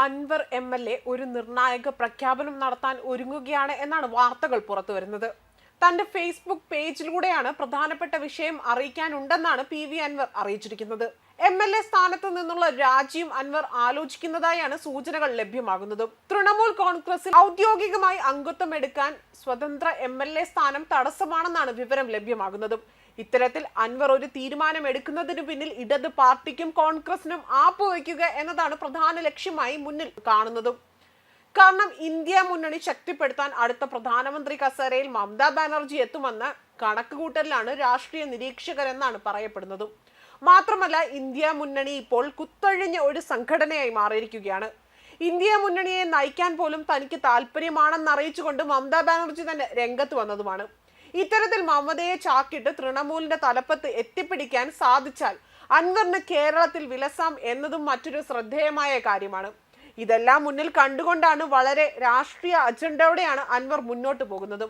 Anwar M ഒരു നിർണായക പ്രഖ്യാപനം നടത്താൻ ഒരുങ്ങുകയാണ് എന്നാണ് വാർത്തകൾ പുറത്തു വരുന്നത് തന്റെ ഫേസ്ബുക്ക് പേജിലൂടെയാണ് പ്രധാനപ്പെട്ട വിഷയം അറിയിക്കാനുണ്ടെന്നാണ് പി വി അൻവർ അറിയിച്ചിരിക്കുന്നത്. എം എൽ എ സ്ഥാനത്ത് നിന്നുള്ള രാജിയും അൻവർ ആലോചിക്കുന്നതായാണ് സൂചനകൾ ലഭ്യമാകുന്നത്. തൃണമൂൽ കോൺഗ്രസിൽ ഔദ്യോഗികമായി അംഗത്വം എടുക്കാൻ സ്വതന്ത്ര എം എൽ എ സ്ഥാനം തടസ്സമാണെന്നാണ് വിവരം ലഭ്യമാകുന്നത്. ഇത്തരത്തിൽ അൻവർ ഒരു തീരുമാനം എടുക്കുന്നതിന് പിന്നിൽ ഇടത് പാർട്ടിക്കും കോൺഗ്രസിനും ആപ്പ് വയ്ക്കുക എന്നതാണ് പ്രധാന ലക്ഷ്യമായി മുന്നിൽ കാണുന്നതും. കാരണം ഇന്ത്യ മുന്നണി ശക്തിപ്പെടുത്താൻ അടുത്ത പ്രധാനമന്ത്രി കസേരയിൽ മമതാ ബാനർജി എത്തുമെന്ന കണക്കുകൂട്ടലിലാണ് രാഷ്ട്രീയ നിരീക്ഷകരെന്നാണ് പറയപ്പെടുന്നത്. മാത്രമല്ല ഇന്ത്യ മുന്നണി ഇപ്പോൾ കുത്തഴിഞ്ഞ ഒരു സംഘടനയായി മാറിയിരിക്കുകയാണ്. ഇന്ത്യ മുന്നണിയെ നയിക്കാൻ പോലും തനിക്ക് താല്പര്യമാണെന്ന് അറിയിച്ചുകൊണ്ട് മമതാ ബാനർജി തന്നെ രംഗത്ത് വന്നതുമാണ്. ഇത്തരത്തിൽ മമതയെ ചാക്കിട്ട് തൃണമൂലിന്റെ തലപ്പത്ത് എത്തിപ്പിടിക്കാൻ സാധിച്ചാൽ അൻവറിന് കേരളത്തിൽ വിലസാം എന്നതും മറ്റൊരു ശ്രദ്ധേയമായ കാര്യമാണ്. ഇതെല്ലാം മുന്നിൽ കണ്ടുകൊണ്ടാണ് വളരെ രാഷ്ട്രീയ അജണ്ടയോടെയാണ് അൻവർ മുന്നോട്ട് പോകുന്നത്.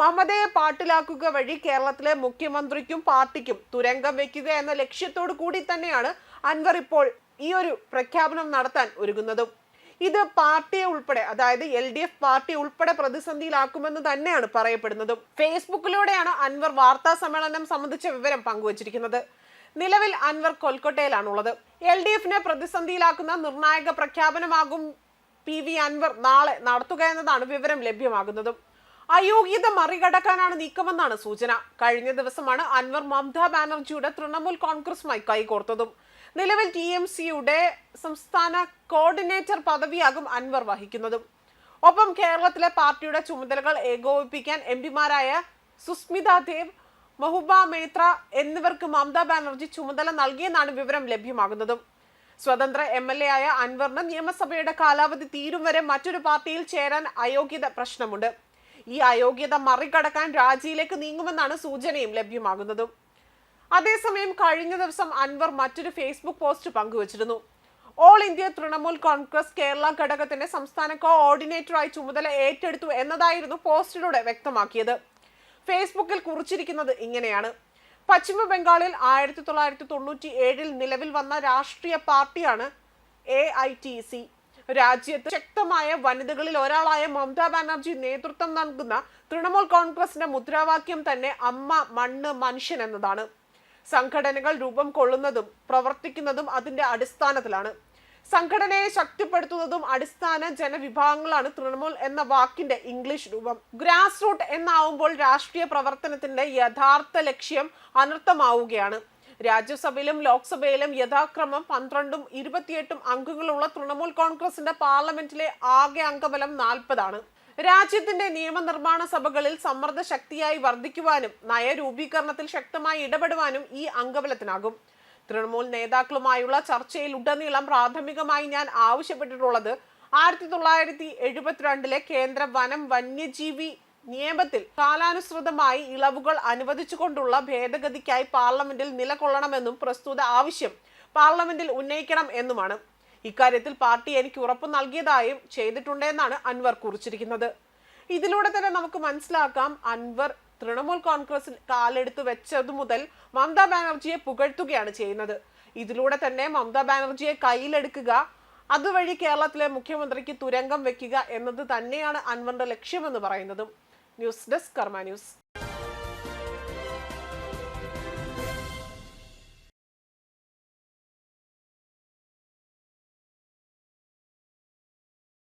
മമതയെ പാട്ടിലാക്കുക വഴി കേരളത്തിലെ മുഖ്യമന്ത്രിക്കും പാർട്ടിക്കും തുരങ്കം വെക്കുക എന്ന ലക്ഷ്യത്തോടു കൂടി തന്നെയാണ് അൻവർ ഇപ്പോൾ ഈ ഒരു പ്രഖ്യാപനം നടത്താൻ ഒരുങ്ങുന്നതും. ഇത് പാർട്ടിയെ ഉൾപ്പെടെ അതായത് എൽ ഡി എഫ് പാർട്ടി ഉൾപ്പെടെ പ്രതിസന്ധിയിലാക്കുമെന്ന് തന്നെയാണ് പറയപ്പെടുന്നത്. ഫേസ്ബുക്കിലൂടെയാണ് അൻവർ വാർത്താ സമ്മേളനം സംബന്ധിച്ച വിവരം പങ്കുവച്ചിരിക്കുന്നത്. നിലവിൽ അൻവർ കൊൽക്കട്ടയിലാണുള്ളത്. എൽ ഡി എഫിനെ പ്രതിസന്ധിയിലാക്കുന്ന നിർണായക പ്രഖ്യാപനമാകും പി വി അൻവർ നാളെ നടത്തുക എന്നതാണ് വിവരം ലഭ്യമാകുന്നതും. അയോഗ്യത മറികടക്കാനാണ് നീക്കമെന്നാണ് സൂചന. കഴിഞ്ഞ ദിവസമാണ് അൻവർ മമതാ ബാനർജിയുടെ തൃണമൂൽ കോൺഗ്രസുമായി കൈകോർത്തതും. നിലവിൽ ടി എം സിയുടെ സംസ്ഥാന കോർഡിനേറ്റർ പദവിയാകും അൻവർ വഹിക്കുന്നതും. ഒപ്പം കേരളത്തിലെ പാർട്ടിയുടെ ചുമതലകൾ ഏകോപിപ്പിക്കാൻ എം പിമാരായ സുസ്മിത ദേവ് മഹുബ മേത്ര എന്നിവർക്ക് മമതാ ബാനർജി ചുമതല നൽകിയെന്നാണ് വിവരം ലഭ്യമാകുന്നതും. സ്വതന്ത്ര എം എൽ എ ആയ അൻവറിന് നിയമസഭയുടെ കാലാവധി തീരും വരെ മറ്റൊരു പാർട്ടിയിൽ ചേരാൻ അയോഗ്യത പ്രശ്നമുണ്ട്. ഈ അയോഗ്യത മറികടക്കാൻ രാജിയിലേക്ക് നീങ്ങുമെന്നാണ് സൂചനയും ലഭ്യമാകുന്നതും. അതേസമയം കഴിഞ്ഞ ദിവസം അൻവർ മറ്റൊരു ഫേസ്ബുക്ക് പോസ്റ്റ് പങ്കുവച്ചിരുന്നു. ഓൾ ഇന്ത്യ തൃണമൂൽ കോൺഗ്രസ് കേരള ഘടകത്തിന്റെ സംസ്ഥാന കോഓർഡിനേറ്ററായി ചുമതല ഏറ്റെടുത്തു എന്നതായിരുന്നു പോസ്റ്റിലൂടെ വ്യക്തമാക്കിയത്. ഫേസ്ബുക്കിൽ കുറിച്ചിരിക്കുന്നത് ഇങ്ങനെയാണ്. പശ്ചിമ ബംഗാളിൽ ആയിരത്തി തൊള്ളായിരത്തി തൊണ്ണൂറ്റി ഏഴിൽ നിലവിൽ വന്ന രാഷ്ട്രീയ പാർട്ടിയാണ് എ ഐ ടി സി രാജ്യത്ത് ശക്തമായ വനിതകളിൽ ഒരാളായ മമതാ ബാനർജി നേതൃത്വം നൽകുന്ന തൃണമൂൽ കോൺഗ്രസിന്റെ മുദ്രാവാക്യം തന്നെ അമ്മ മണ്ണ് മനുഷ്യൻ എന്നതാണ്. സംഘടനകൾ രൂപം കൊള്ളുന്നതും പ്രവർത്തിക്കുന്നതും അതിന്റെ അടിസ്ഥാനത്തിലാണ്. സംഘടനയെ ശക്തിപ്പെടുത്തുന്നതും അടിസ്ഥാന ജനവിഭാഗങ്ങളാണ് തൃണമൂൽ എന്ന വാക്കിന്റെ ഇംഗ്ലീഷ് രൂപം. ഗ്രാസ് റൂട്ട് എന്നാവുമ്പോൾ രാഷ്ട്രീയ പ്രവർത്തനത്തിന്റെ യഥാർത്ഥ ലക്ഷ്യം അനർത്ഥമാവുകയാണ്. രാജ്യസഭയിലും ലോക്സഭയിലും യഥാക്രമം പന്ത്രണ്ടും ഇരുപത്തിയെട്ടും അംഗങ്ങളുള്ള തൃണമൂൽ കോൺഗ്രസിന്റെ പാർലമെന്റിലെ ആകെ അംഗബലം നാൽപ്പതാണ്. രാജ്യത്തിന്റെ നിയമനിർമ്മാണ സഭകളിൽ സമ്മർദ്ദ ശക്തിയായി വർദ്ധിക്കുവാനും നയരൂപീകരണത്തിൽ ശക്തമായി ഇടപെടുവാനും ഈ അംഗബലത്തിനാകും. തൃണമൂൽ നേതാക്കളുമായുള്ള ചർച്ചയിൽ ഉടനീളം പ്രാഥമികമായി ഞാൻ ആവശ്യപ്പെട്ടിട്ടുള്ളത് ആയിരത്തി തൊള്ളായിരത്തി എഴുപത്തിരണ്ടിലെ കേന്ദ്ര വനം വന്യജീവി നിയമത്തിൽ കാലാനുസൃതമായി ഇളവുകൾ അനുവദിച്ചുകൊണ്ടുള്ള ഭേദഗതിക്കായി പാർലമെന്റിൽ നിലകൊള്ളണമെന്നും പ്രസ്തുത ആവശ്യം പാർലമെന്റിൽ ഉന്നയിക്കണം എന്നുമാണ്. ഇക്കാര്യത്തിൽ പാർട്ടി എനിക്ക് ഉറപ്പ് നൽകിയതായും ചെയ്തിട്ടുണ്ടെന്നാണ് അൻവർ കുറിച്ചിരിക്കുന്നത്. ഇതിലൂടെ തന്നെ നമുക്ക് മനസ്സിലാക്കാം അൻവർ തൃണമൂൽ കോൺഗ്രസ് കാലെടുത്ത് വെച്ചതു മുതൽ മമതാ ബാനർജിയെ പുകഴ്ത്തുകയാണ് ചെയ്യുന്നത്. ഇതിലൂടെ തന്നെ മമതാ ബാനർജിയെ കയ്യിലെടുക്കുക അതുവഴി കേരളത്തിലെ മുഖ്യമന്ത്രിക്ക് തുരങ്കം വെക്കുക എന്നത് തന്നെയാണ് അൻവറിന്റെ ലക്ഷ്യമെന്ന് പറയുന്നതും. News desk Karma news.